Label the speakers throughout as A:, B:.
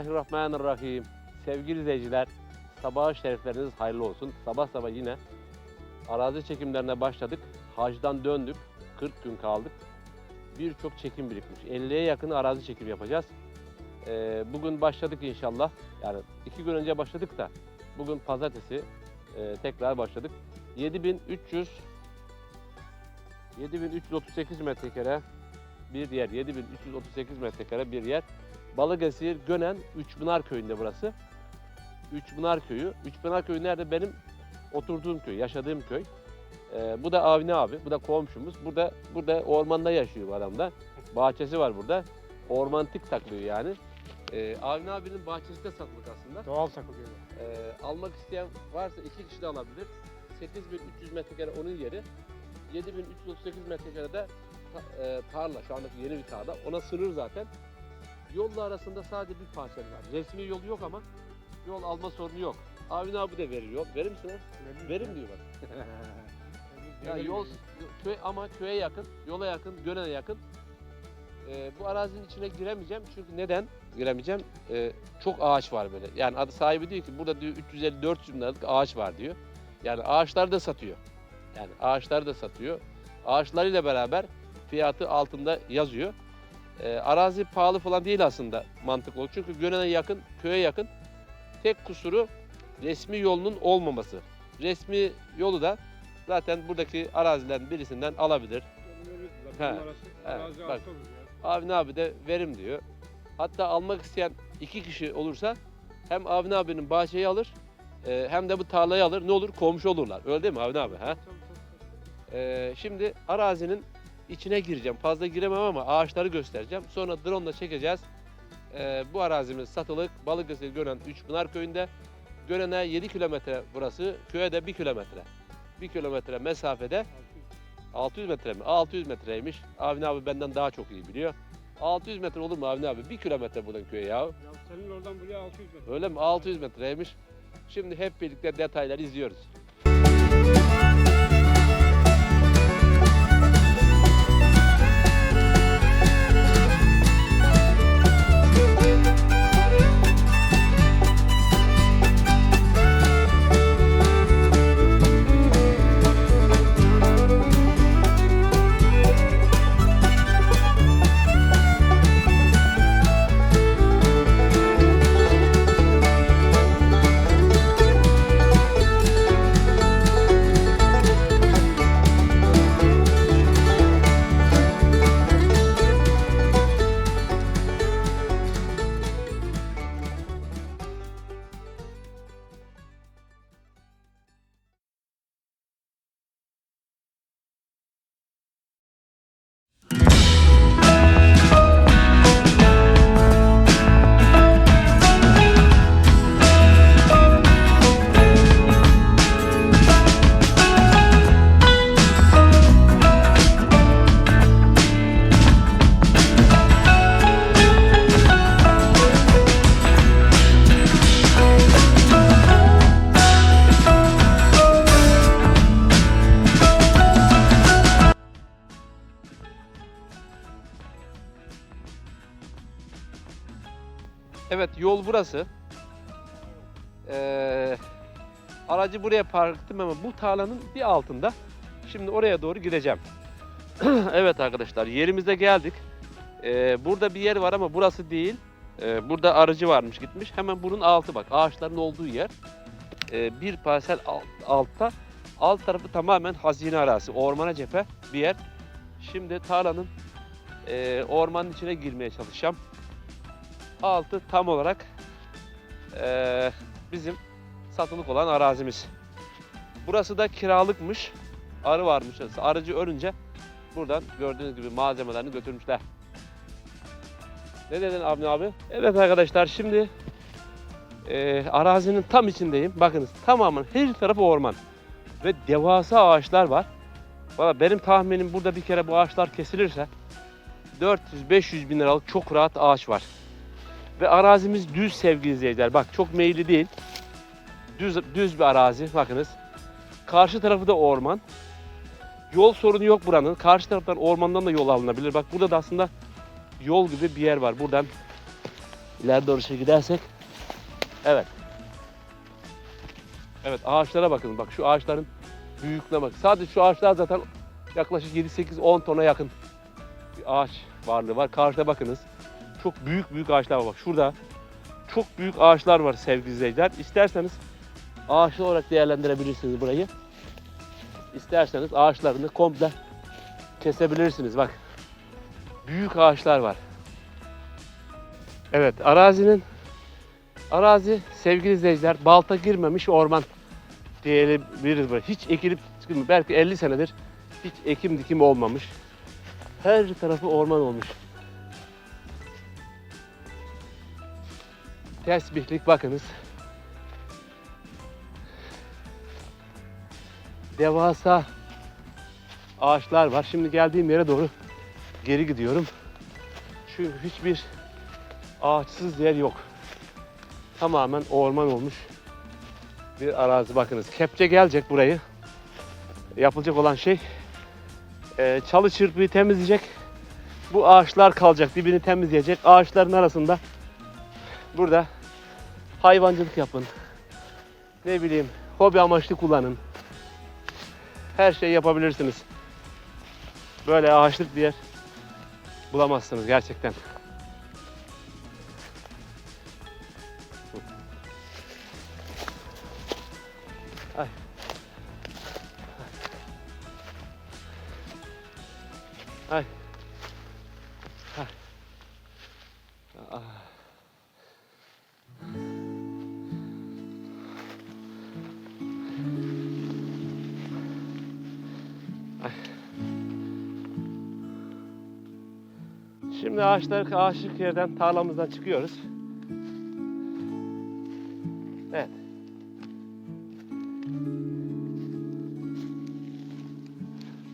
A: Bismillahirrahmanirrahim. Sevgili izleyiciler, sabah şerifleriniz hayırlı olsun. Sabah sabah yine arazi çekimlerine başladık. Hacdan döndük. 40 gün kaldık. Birçok çekim birikmiş. 50'ye yakın arazi çekim yapacağız. Ee, bugün başladık inşallah. Yani iki gün önce başladık da bugün pazartesi e, tekrar başladık. 7300 7338 metrekare bir yer. 7338 metrekare bir yer. Balıkesir, Gönen, Üçpınar köyünde burası. Üçpınar köyü. Üçpınar köyü nerede? Benim oturduğum köy, yaşadığım köy. Ee, bu da Avni abi, bu da komşumuz. Burada burada ormanda yaşıyor bu adam da. Bahçesi var burada. Ormantik takılıyor yani. Ee, Avni abinin bahçesi de satılık aslında.
B: Doğal takılıyor.
A: Ee, almak isteyen varsa iki kişi de alabilir. 8300 metrekare onun yeri. 7338 metrekare de ta- e, tarla. Şu andaki yeni bir tarla. Ona sınır zaten. Yolla arasında sadece bir parsel var. Resmi yolu yok ama yol alma sorunu yok. Avni abi de verir yol. Verir misin? ha? Verim diyor bak. Ya yol köy ama köye yakın, yola yakın, Gönen'e yakın. Ee, bu arazinin içine giremeyeceğim çünkü neden giremeyeceğim? Ee, çok ağaç var böyle. Yani adı sahibi diyor ki burada diyor 350-400 bin liralık ağaç var diyor. Yani ağaçları da satıyor. Yani ağaçları da satıyor. Ağaçlarıyla beraber fiyatı altında yazıyor. Ee, arazi pahalı falan değil aslında mantıklı. olarak. Çünkü Gönen'e yakın, köye yakın. Tek kusuru resmi yolunun olmaması. Resmi yolu da zaten buradaki arazilerin birisinden alabilir. He, evet, bak. Avni abi de verim diyor. Hatta almak isteyen iki kişi olursa hem Avni abinin bahçeyi alır e, hem de bu tarlayı alır. Ne olur? Komşu olurlar. Öyle değil mi Avni abi? Ha? E, şimdi arazinin içine gireceğim. Fazla giremem ama ağaçları göstereceğim. Sonra drone ile çekeceğiz. E, bu arazimiz satılık. Balıkesir Gönen Üçpınar köyünde. Gönen'e 7 kilometre burası. Köye de 1 kilometre. 1 kilometre mesafede 600 metre mi? 600 metreymiş. Avni abi benden daha çok iyi biliyor. 600 metre olur mu Avni abi? 1 kilometre buradan köye ya.
B: Ya senin oradan buraya 600 metre.
A: Öyle mi? 600 metreymiş. Şimdi hep birlikte detayları izliyoruz. Evet yol burası. Ee, aracı buraya park ettim ama bu tarlanın bir altında. Şimdi oraya doğru gideceğim. evet arkadaşlar yerimize geldik. Ee, burada bir yer var ama burası değil. Ee, burada aracı varmış gitmiş. Hemen bunun altı bak ağaçların olduğu yer. Ee, bir parsel alt, altta. Alt tarafı tamamen hazine arazisi. Ormana cephe bir yer. Şimdi tarlanın e, ormanın içine girmeye çalışacağım altı tam olarak eee, bizim satılık olan arazimiz. Burası da kiralıkmış. Arı varmış. Arıcı ölünce buradan gördüğünüz gibi malzemelerini götürmüşler. Ne dedin Avni abi? Evet arkadaşlar şimdi eee, arazinin tam içindeyim. Bakınız tamamen her tarafı orman. Ve devasa ağaçlar var. Valla benim tahminim burada bir kere bu ağaçlar kesilirse 400-500 bin liralık çok rahat ağaç var. Ve arazimiz düz sevgili izleyiciler. Bak çok meyilli değil. Düz, düz bir arazi bakınız. Karşı tarafı da orman. Yol sorunu yok buranın. Karşı taraftan ormandan da yol alınabilir. Bak burada da aslında yol gibi bir yer var. Buradan ileri doğru şey gidersek. Evet. Evet ağaçlara bakın. Bak şu ağaçların büyüklüğüne bak. Sadece şu ağaçlar zaten yaklaşık 7-8-10 tona yakın bir ağaç varlığı var. Karşıda bakınız. Çok büyük büyük ağaçlar var. Bak şurada çok büyük ağaçlar var sevgili izleyiciler. İsterseniz ağaçlı olarak değerlendirebilirsiniz burayı. İsterseniz ağaçlarını komple kesebilirsiniz. Bak büyük ağaçlar var. Evet arazinin arazi sevgili izleyiciler balta girmemiş orman diyebiliriz böyle. Hiç ekilip çıkılmış. Belki 50 senedir hiç ekim dikim olmamış. Her tarafı orman olmuş. Tesbihlik bakınız. Devasa ağaçlar var. Şimdi geldiğim yere doğru geri gidiyorum. Çünkü hiçbir ağaçsız yer yok. Tamamen orman olmuş bir arazi. Bakınız kepçe gelecek burayı. Yapılacak olan şey e, çalı çırpıyı temizleyecek. Bu ağaçlar kalacak. Dibini temizleyecek. Ağaçların arasında burada hayvancılık yapın. Ne bileyim hobi amaçlı kullanın. Her şeyi yapabilirsiniz. Böyle ağaçlık bir yer bulamazsınız gerçekten. Ay. Ay. Şimdi ağaçlar ağaçlık yerden tarlamızdan çıkıyoruz. Evet.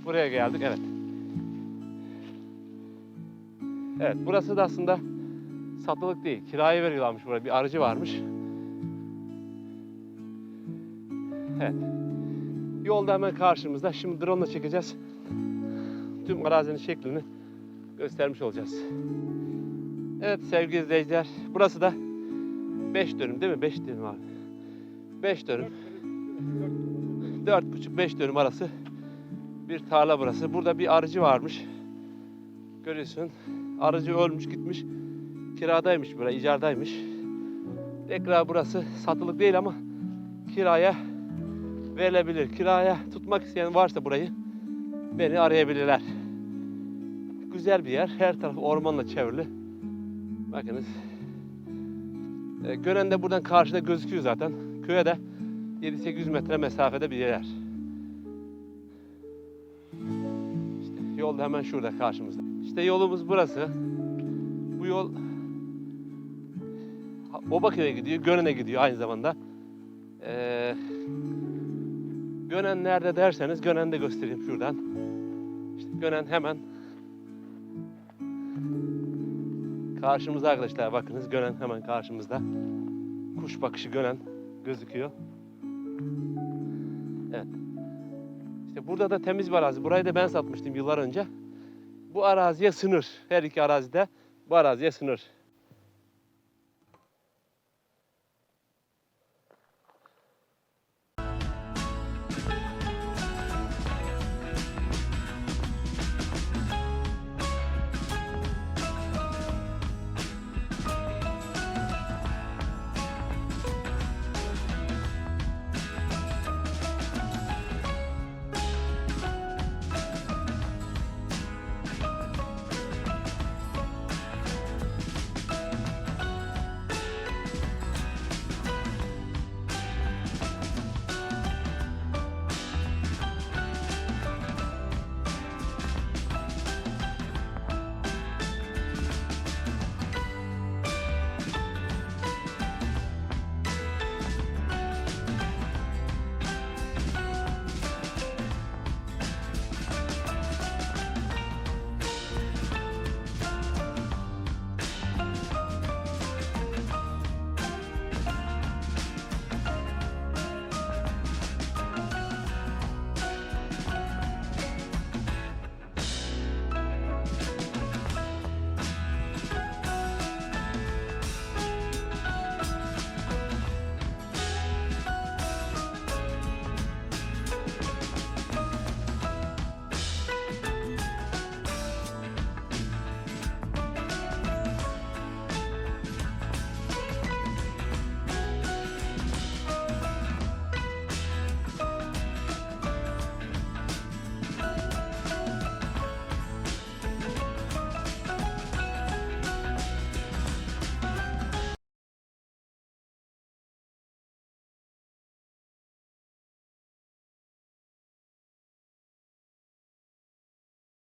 A: Buraya geldik evet. Evet burası da aslında satılık değil. Kiraya veriyorlarmış buraya. Bir arıcı varmış. Evet. Yolda hemen karşımızda. Şimdi drone ile çekeceğiz. Tüm arazinin şeklini göstermiş olacağız. Evet sevgili izleyiciler. Burası da 5 dönüm değil mi? 5 dönüm abi. 5 dönüm. 4,5-5 dönüm arası bir tarla burası. Burada bir arıcı varmış. Görüyorsun. Arıcı ölmüş gitmiş. Kiradaymış burası, icardaymış. Tekrar burası satılık değil ama kiraya verilebilir. Kiraya tutmak isteyen varsa burayı beni arayabilirler. Güzel bir yer. Her taraf ormanla çevrili. Bakınız. E, Gören de buradan karşıda gözüküyor zaten. Köye de 7-800 metre mesafede bir yer. İşte yol da hemen şurada karşımızda. İşte yolumuz burası. Bu yol Obaköy'e gidiyor, Gönen'e gidiyor aynı zamanda. Ee, Gönen nerede derseniz Gönen de göstereyim şuradan. İşte Gönen hemen karşımızda arkadaşlar bakınız Gönen hemen karşımızda. Kuş bakışı Gönen gözüküyor. Evet. İşte burada da temiz bir arazi. Burayı da ben satmıştım yıllar önce. Bu araziye sınır. Her iki arazide bu araziye sınır.